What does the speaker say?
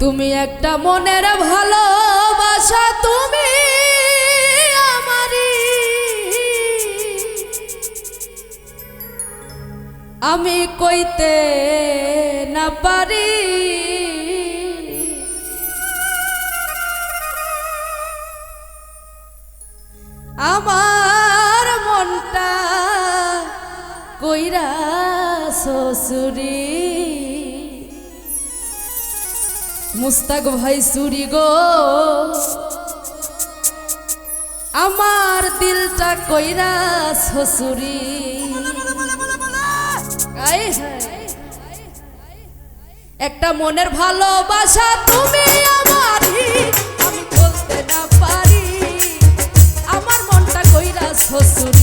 তুমি একটা মনের ভালোবাসা তুমি আমারি আমি কইতে না পারি। আমার মনটা কইরা শ্বশুরী মুস্তাক ভাই, সুরি গো। আমার দিলটা কইরা শ্বশুরি একটা মনের ভালোবাসা তুমি আমারই। আমি বলতে না পারি, আমার মনটা কইরা শ্বশুর